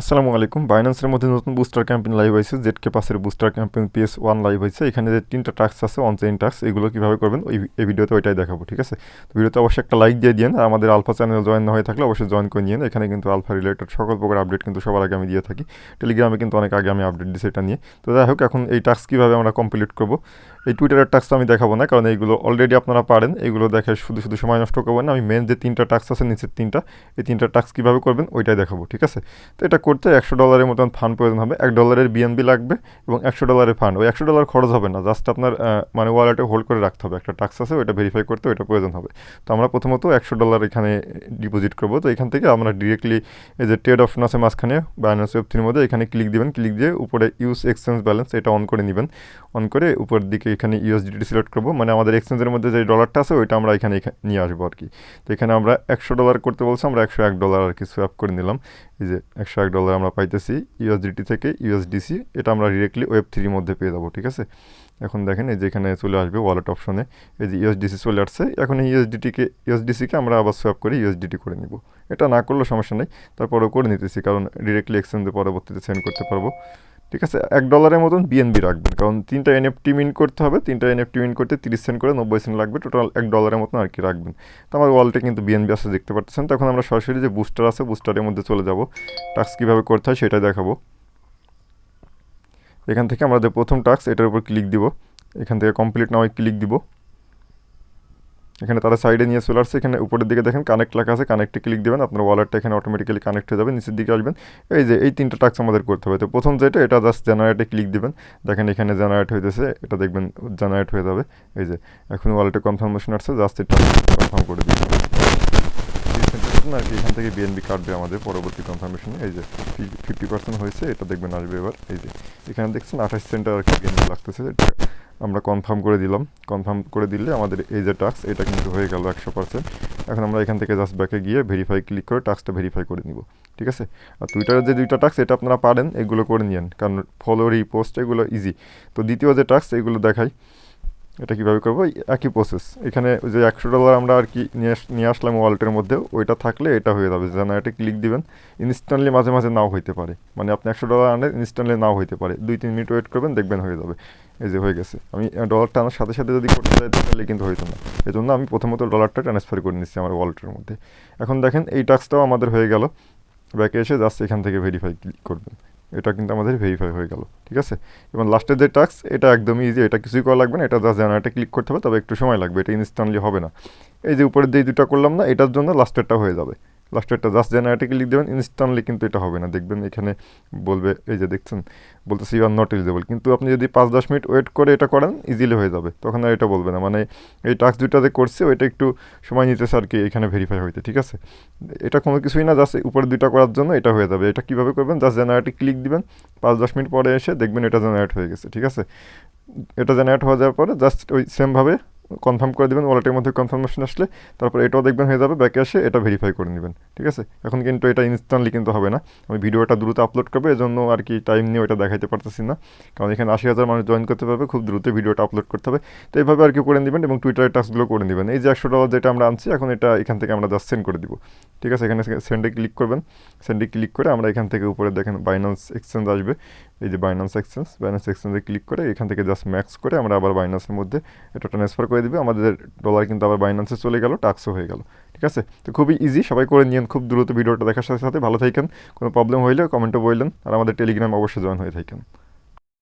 আসসালামু আলাইকুম। বাইন্যান্সের মধ্যে নতুন বুস্টার ক্যাম্পেইন লাইভ হয়েছে। জেডকে পাসের booster campaign PS one live হয়েছে। এখানে যে তিনটা টাস্ক আছে অন চেইন টাস্ক এগুলো কীভাবে করবেন, ওই এই ভিডিওতে ওইটাই দেখাবো, ঠিক আছে? তো ভিডিওতে অবশ্যই একটা লাইক দিয়ে দিন আর আমাদের আলফা চ্যানেল জয়েন না হয়ে থাকলে অবশ্যই জয়েন করে নিন এখানে কিন্তু আলফা রিলেটেড সকল প্রকার আপডেট কিন্তু সবার আগে আমি দিয়ে থাকি। টেলিগ্রামে কিন্তু অনেক আগে আমি আপডেট দিই সেটা নিয়ে। তো যাই হোক, এখন এই টাস্ক কীভাবে আমরা কমপ্লিট করব? এই টুইটারের টাস্ক আমি দেখাবো না, কারণ এইগুলো অলরেডি আপনারা পারেন। এগুলো দেখে শুধু শুধু সময় নষ্ট করবেন আমি মেন যে তিনটা টাস্ক আছে, নিচের তিনটা, এই তিনটা টাস্ক কীভাবে করবেন, ওইটাই দেখাবো, ঠিক আছে? তো এটা করতে একশো ডলারের মতন ফান্ড প্রয়োজন হবে। এক ডলারের বিএনবি লাগবে এবং একশো ডলারের ফান্ড ওই একশো ডলার খরচ হবে না। জাস্ট আপনার মানে ওয়ালেটে হোল্ড করে রাখতে হবে। একটা টাস্ক আছে, ওইটা ভেরিফাই করতে ওইটা প্রয়োজন হবে। তো আমরা প্রথমত একশো ডলার এখানে ডিপোজিট করব। তো এখান থেকে আমরা ডিরেক্টলি এই যে ট্রেড অপশন আছে মাঝখানে বাইন্যান্স ওয়েব মধ্যে, এখানে ক্লিক দিবেন। ক্লিক দিয়ে উপরে ইউজ এক্সচেঞ্জ ব্যালেন্স এটা অন করে নেবেন। অন করে উপর দিকে এখানে ইউএসডিটি সিলেক্ট করব। মানে আমাদের এক্সচেঞ্জের মধ্যে যে ডলারটা আছে, ওইটা আমরা এখানে এখা- নিয়ে আসব আর কি। তো এখানে আমরা একশো ডলার করতে বলছি, আমরা একশো এক ডলার আর কি সোয়াপ করে নিলাম। এই যে একশো এক ডলার আমরা পাইতেছি ইউএসডিটি থেকে ইউএসডিসি এটা আমরা ডিরেক্টলি ওয়েব থ্রির মধ্যে পেয়ে যাব, ঠিক আছে? এখন দেখেন এই যে এখানে চলে আসবে ওয়ালেট অপশনে এই যে ইউএসডিসি চলে আসছে, এখন ইউএসডিটিকে ইউএসডিসিকে আমরা আবার সোয়াপ করে ইউএসডিটি করে নিব। এটা না করলেও সমস্যা নেই, তারপরেও করে নিতেছি, কারণ ডিরেক্টলি এক্সচেঞ্জে পরবর্তীতে সেন্ড করতে পারব। ঠিক আছে? এক ডলারের মতন বিএনবি রাখবেন। কারণ তিনটা এনএফটি মিন করতে হবে, তিনটা এনএফটি মিন করতে তিরিশ সেন্ট করে নব্বই সেন্ট লাগবে। টোটাল এক ডলারের মতন আর কি রাখবেন। তো আমার ওয়ালেটে কিন্তু বিএনবি আসে দেখতে পাচ্ছেন? তখন আমরা সরাসরি যে বুস্টার আছে বুস্টারের মধ্যে চলে যাব। টাস্ক কীভাবে করতে হয় সেটা দেখাবো। এখান থেকে আমরা যে প্রথম টাস্ক এটার উপর ক্লিক দিব। এখান থেকে কমপ্লিট নাও ক্লিক দিব। এখানে তারা সাইডে নিয়ে চলে আসছে, এখানে উপরের দিকে দেখেন কানেক্ট লেখা আছে কানেক্টে ক্লিক দেবেন, আপনার ওয়ালেটটা এখানে অটোমেটিক্যালি কানেক্ট হয়ে যাবে, নিচের দিকে আসবেন। এই যে, এই তিনটা টাস্ক আমাদের করতে হবে। তো প্রথম যেটা, এটা জাস্ট জেনারেটে ক্লিক দিবেন। দেখেন এখানে জেনারেট হয়েছে এটা দেখবেন জেনারেট হয়ে যাবে। এই যে, এখন ওয়ালেটে কনফার্মেশন আসছে জাস্ট এটা কনফার্ম করে দিবেন আর কি এখান থেকে বিএনবি কাটবে আমাদের, পরবর্তী কনফার্মেশনে এই যে ফিফটি পার্সেন্ট হয়েছে, এটা দেখবেন আসবে এবার। এই যে, এখানে দেখছেন আঠাশ সেন্টার আর কি বিএনবি লাগতেছে আমরা কনফার্ম করে দিলাম। কনফার্ম করে দিলে আমাদের এই যে টাস্ক এটা কিন্তু হয়ে গেল একশো পার্সেন্ট এখন আমরা এখান থেকে জাস্ট ব্যাকে গিয়ে ভেরিফাই ক্লিক করে টাক্সটা ভেরিফাই করে নিব, ঠিক আছে? আর টুইটারের যে দুইটা টাস্ক এটা আপনারা পারেন, এগুলো করে নিন কারণ ফলো রিপোস্ট এগুলো ইজি তো দ্বিতীয় যে টাস্ক এগুলো দেখাই। এটা কীভাবে করব? একই প্রসেস এখানে যে একশো ডলার আমরা আর কি নিয়ে আস- নিয়ে আসলাম ওয়ালেটের মধ্যে ওইটা থাকলে এটা হয়ে যাবে। জেনারেটে ক্লিক দিবেন ইনস্ট্যান্টলি মাঝে মাঝে নাও হইতে পারে। মানে আপনি একশো ডলার আনেন ইনস্ট্যান্টলি নাও হইতে পারে। দুই, তিন মিনিট ওয়েট করবেন, দেখবেন হয়ে যাবে। এই যে হয়ে গেছে। আমি ডলারটা আনার সাথে সাথে যদি করতে চাই তাহলে কিন্তু হইতো না। এই জন্য আমি প্রথমত ডলারটা ট্রান্সফার করে নিচ্ছি আমার ওয়ালেটের মধ্যে। এখন দেখেন এই টাস্কটাও আমাদের হয়ে গেল। ব্যাকে এসে জাস্ট এখান থেকে ভেরিফাই ক্লিক করবেন। এটা কিন্তু আমাদের ভেরিফাই হয়ে গেল, ঠিক আছে? এবং লাস্টের যে টাস্ক এটা একদমই ইজি এটা কিছুই করা লাগবে না, এটা জাস্ট জেনারেটে ক্লিক করতে হবে, তবে একটু সময় লাগবে, এটা ইনস্ট্যান্টলি হবে না। এই যে উপরের যে দুটা করলাম না, এটার জন্য লাস্টেরটা হয়ে যাবে। লাস্টেরটা জাস্ট জেনারেটে ক্লিক দেবেন ইনস্ট্যান্টলি কিন্তু এটা হবে না। দেখবেন এখানে বলবে, এই যে দেখছেন? বলতেছে ইউ আর নট এলিজেবল কিন্তু আপনি যদি পাঁচ, দশ মিনিট ওয়েট করে এটা করেন ইজিলি হয়ে যাবে। তখন আর এটা বলবে না। মানে এই টাস্ক দুইটা যে করছে, ওইটা একটু সময় নিতেছে আর কি এখানে ভেরিফাই হইতে, ঠিক আছে? এটা কোনো কিছুই না জাস্ট উপরে দুইটা করার জন্য এটা হয়ে যাবে। এটা কীভাবে করবেন? জাস্ট জেনারেটে ক্লিক দিবেন, পাঁচ, দশ মিনিট পরে এসে দেখবেন এটা জেনারেট হয়ে গেছে, ঠিক আছে? এটা জেনারেট হয়ে যাওয়ার পরে জাস্ট ওই সেমভাবে কনফার্ম করে দেবেন ওয়ালেটের মধ্যে কনফার্মেশন আসলে, তারপর এটাও দেখবেন হয়ে যাবে ব্যাকে এসে এটা ভেরিফাই করে নেবেন, ঠিক আছে? এখন কিন্তু এটা ইনস্ট্যান্টলি কিন্তু হবে না। আমি ভিডিওটা দ্রুত আপলোড করব, এজন্য আর কি টাইম নিয়ে ওটা দেখাইতে পারতেছি না। কারণ এখানে আশি হাজার মানুষ জয়েন করতে পারবে, খুব দ্রুত ভিডিওটা আপলোড করতে হবে। তো এইভাবে আর কি করে নেবেন এবং টুইটারের টাস্কগুলো করে নেবেন। এই যে একশো ডলার যেটা আমরা আনছি, এখন এটা এখান থেকে আমরা জাস্ট সেন্ড করে দিব, ঠিক আছে? এখানে সেন্ডে ক্লিক করবেন। সেন্ডে ক্লিক করে আমরা এখান থেকে উপরে দেখেন বাইন্যান্স এক্সচেঞ্জ আসবে। এই যে বাইন্যান্স এক্সচেঞ্জ বাইন্যান্স এক্সচেঞ্জে ক্লিক করে এখান থেকে জাস্ট ম্যাক্স করে আমরা আবার বাইন্যান্সের মধ্যে এটা ট্রান্সফার করে দিবে, আমাদের ডলার কিন্তু আবার বাইন্যান্সে চলে গেল টাক্সও হয়ে গেল। ঠিক আছে? তো খুবই ইজি সবাই করে নিন খুব দ্রুত ভিডিওটা দেখার সাথে সাথে। ভালো থাকেন, কোনো প্রবলেম হইলে কমেন্টও বললেন, আর আমাদের টেলিগ্রাম অবশ্যই জয়েন হয়ে থাকেন।